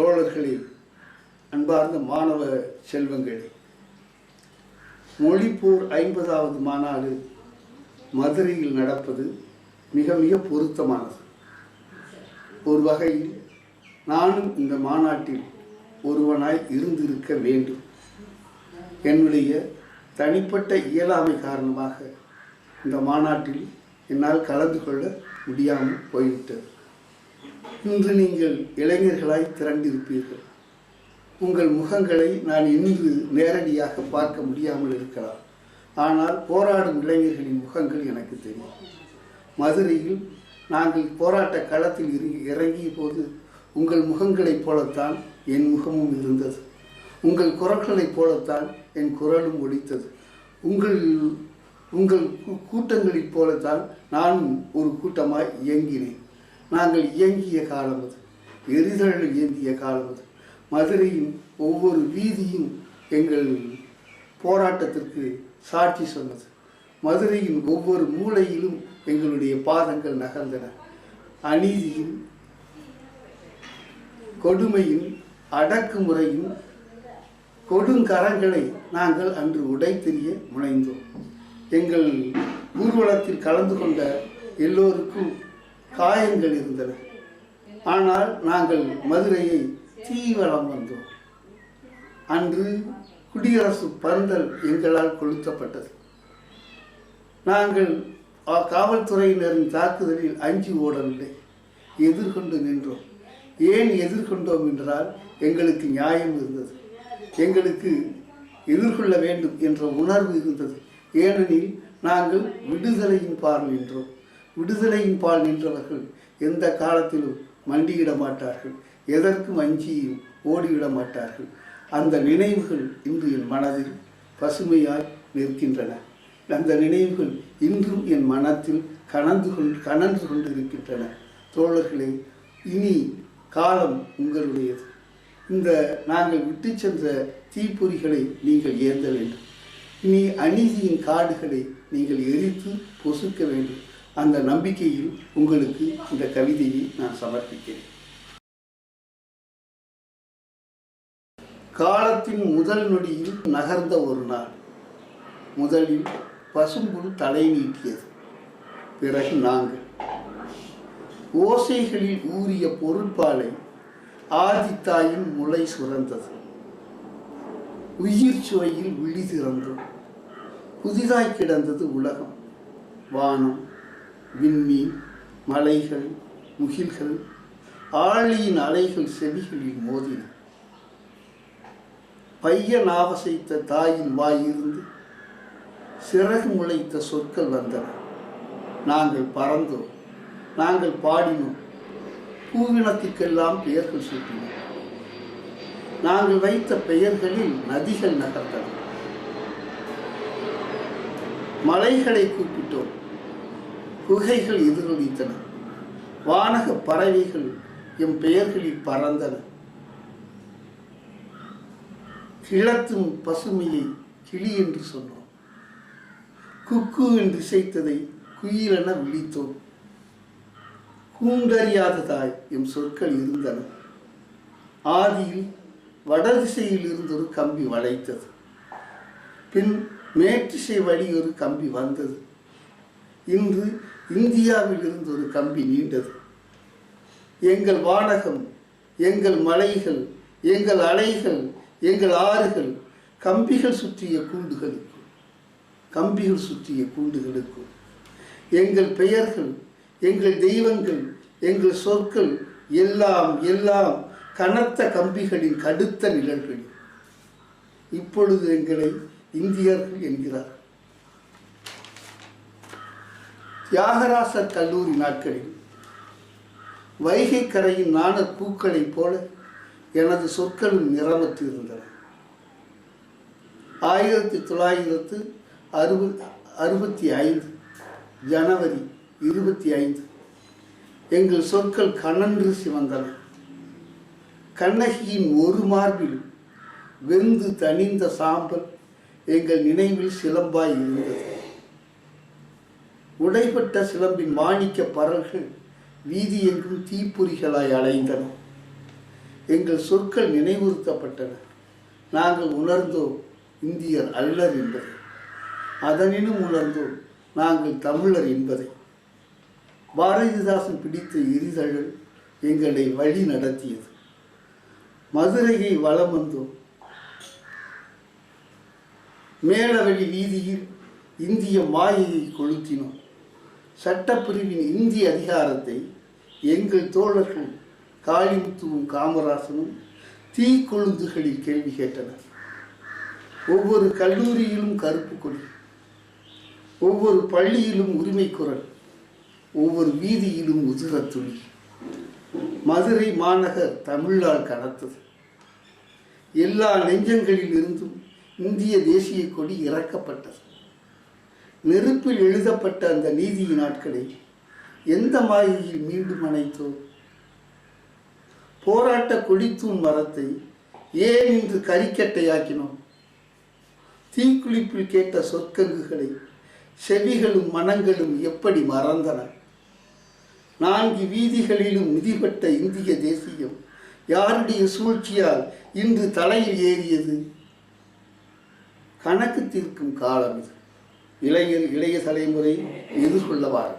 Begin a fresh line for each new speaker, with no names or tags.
தோழர்களே அன்பார்ந்த மாணவ செல்வங்கள் மொழிப்பூர் ஐம்பதாவது மாநாடு மதுரையில் நடப்பது மிக மிக பொருத்தமானது. ஒரு வகையில் நானும் இந்த மாநாட்டில் ஒருவனாய் இருந்திருக்க வேண்டும். என்னுடைய தனிப்பட்ட இயலாமை காரணமாக இந்த மாநாட்டில் என்னால் கலந்து கொள்ள முடியாமல் போய்விட்டது. இன்று நீங்கள் இளைஞர்களாய் திரண்டிருப்பீர்கள். உங்கள் முகங்களை நான் இன்று நேரடியாக பார்க்க முடியாமல் இருக்கலாம். ஆனால் போராடும் இளைஞர்களின் முகங்கள் எனக்கு தெரியும். மதுரையில் நாங்கள் போராட்ட களத்தில் இறங்கி இறங்கிய போது உங்கள் முகங்களைப் போலத்தான் என் முகமும் இருந்தது. உங்கள் குரல்களைப் போலத்தான் என் குரலும் ஒழித்தது உங்கள் உங்கள் கூட்டங்களைப் போலத்தான் நானும் ஒரு கூட்டமாய் இயங்கினேன். நாங்கள் இயங்கிய காலம் அது. எரிதழல் இயங்கிய காலம் அது. மதுரையின் ஒவ்வொரு வீதியும் எங்கள் போராட்டத்திற்கு சாட்சி சொன்னது. மதுரையின் ஒவ்வொரு மூலையிலும் எங்களுடைய பாதங்கள் நகர்ந்தன. அநீதியும் கொடுமையும் அடக்குமுறையும் கொடுங்கரங்களை நாங்கள் அன்று உடைத்தெறிய முனைந்தோம். எங்கள் ஊர்வலத்தில் கலந்து கொண்ட எல்லோருக்கும் காயங்கள் இருந்தன. ஆனால் நாங்கள் மதுரையை தீவிரம் வந்தோம். அன்று குடியரசு பந்தல் எங்களால் கொளுத்தப்பட்டது. நாங்கள் காவல்துறையினரின் தாக்குதலில் அஞ்சு ஓடவில்லை. எதிர்கொண்டு நின்றோம். ஏன் எதிர்கொண்டோம் என்றால் எங்களுக்கு நியாயம் இருந்தது. எங்களுக்கு எதிர்கொள்ள வேண்டும் என்ற உணர்வு இருந்தது. ஏனெனில் நாங்கள் விடுதலையின் பால் நின்றோம். விடுதலையின் பால் நின்றவர்கள் எந்த காலத்திலும் மண்டியிட மாட்டார்கள். எதற்கும் அஞ்சியும் ஓடிவிட மாட்டார்கள். அந்த நினைவுகள் இன்று என் மனதில் பசுமையாய் நிற்கின்றன. அந்த நினைவுகள் இன்றும் என் மனத்தில் கனந்து கொண்டு கனன்று கொண்டிருக்கின்றன. தோழர்களே இனி காலம் உங்களுடையது. இந்த நாங்கள் விட்டு சென்ற தீப்பொறிகளை நீங்கள் ஏந்த வேண்டும். இனி அநீதியின் காடுகளை நீங்கள் எரித்து பொசுக்க வேண்டும். அந்த நம்பிக்கையில் உங்களுக்கு இந்த கவிதையை நான் சமர்ப்பிக்கிறேன். காலத்தின் முதல் நொடியில் நகர்ந்த ஒரு நாள். முதலில் பசும்புல் தலை நீட்டியது. பிறகு நாங்கள். ஓசைகளில் ஊறிய பொருட்பாலை ஆதித்தாயின் முளை சுரந்தது. உயிர் சுவையில் விழி திறந்தோம் புதிதாய் கிடந்தது உலகம். வானம் விண்மீன் மலைகள் முகில்கள் ஆழியின் அலைகள் செவிகளில் மோதின. பைய நாவசைத்த தாயின் வாயிருந்து சிறகு முளைத்த சொற்கள் வந்தன. நாங்கள் பறந்தோம் நாங்கள் பாடினோம் பூவினத்துக்கெல்லாம் பெயர்கள் சூட்டினோம் நாங்கள் வைத்த பெயர்களில் நதிகள் நகர்த்தன மலைகளை கூப்பிட்டோம் குகைகள் எதிரொலித்தன. வானக பறவைகள் எம் பெயர்களில் பறந்தன. கிழத்தும் பசுமையை கிளி என்று சொன்னோம். குக்கு என்று இசைத்ததை குயிலென விழித்தோம். கூண்டறியாததாய் எம் சொற்கள் இருந்தன. ஆதியில் வடதிசையில் இருந்தொரு ஒரு கம்பி வளைத்தது. பின் மேற்றிசை வழி ஒரு கம்பி வந்தது. இன்று இந்தியாவில் இருந்து ஒரு கம்பி நீண்டது. எங்கள் வானகம் எங்கள் மலைகள் எங்கள் அலைகள் எங்கள் ஆறுகள் கம்பிகள் சுற்றிய கூண்டுகளுக்கும் கம்பிகள் சுற்றிய கூண்டுகளுக்கும் எங்கள் பெயர்கள் எங்கள் தெய்வங்கள் எங்கள் சொற்கள் எல்லாம் எல்லாம் கனத்த கம்பிகளின் கடுத்த நிழல்கள் இப்பொழுது எங்களை இந்தியர்கள் என்கிறார் தியாகராசர் கல்லூரி நாட்களில் வைகை கரையின் நாணற் பூக்களைப் போல எனது சொற்களும் நிரம்பத்து இருந்தன. ஆயிரத்தி தொள்ளாயிரத்து அறுபது அறுபத்தி ஐந்து ஜனவரி இருபத்தி ஐந்து எங்கள் சொற்கள் கனன்று சிவந்தன. கண்ணகியின் ஒரு மார்பில் வெந்து தணிந்த சாம்பல் எங்கள் நினைவில் சிலம்பாய் இருந்தது. உடைப்பட்ட சிலம்பின் மாணிக்க பரல்கள் வீதி எங்கும் தீப்பொறிகளாய் அலைந்தன. எங்கள் சொற்கள் நினைவுறுத்தப்பட்டன. நாங்கள் உணர்ந்தோம் இந்தியர் அல்லர் என்பதை. அதனினும் உணர்ந்தோம் நாங்கள் தமிழர் என்பதை. பாரதிதாசன் பிடித்த எரிதழல் எங்களை வழி நடத்தியது. மதுரையை வலம் வந்தோம். மேலவழி வீதியில் இந்திய மாயையை கொளுத்தினோம். சட்டப்பிரிவின் இந்திய அதிகாரத்தை எங்கள் தோழர்கள் காளிமுத்துவும் காமராசனும் தீக்கொழுந்துகளில் கேள்வி கேட்டனர். ஒவ்வொரு கல்லூரியிலும் கருப்பு கொடி ஒவ்வொரு பள்ளியிலும் உரிமை குரல் ஒவ்வொரு வீதியிலும் உதிரத்துளி மதுரை மாநகர் தமிழால் கடத்தது எல்லா நெஞ்சங்களில் இருந்தும் இந்திய தேசிய கொடி இறக்கப்பட்டது. நெருப்பில் எழுதப்பட்ட அந்த நீதியின் நாட்களை எந்த மாயையில் மீண்டும் அணைத்தோ போராட்ட கொடித்தூண் மரத்தை ஏன் இன்று கறிக்கட்டையாக்கினோம் தீக்குளிப்பில் கேட்ட சொற்கங்குகளை செவிகளும் மனங்களும் எப்படி மறந்தன? நான்கு வீதிகளிலும் மிதிப்பட்ட இந்திய தேசியம் யாருடைய சூழ்ச்சியால் இன்று தலையில் ஏறியது? கணக்கு தீர்க்கும் காலம் இது. இளைஞர் இளைய தலைமுறை சொல்லவார்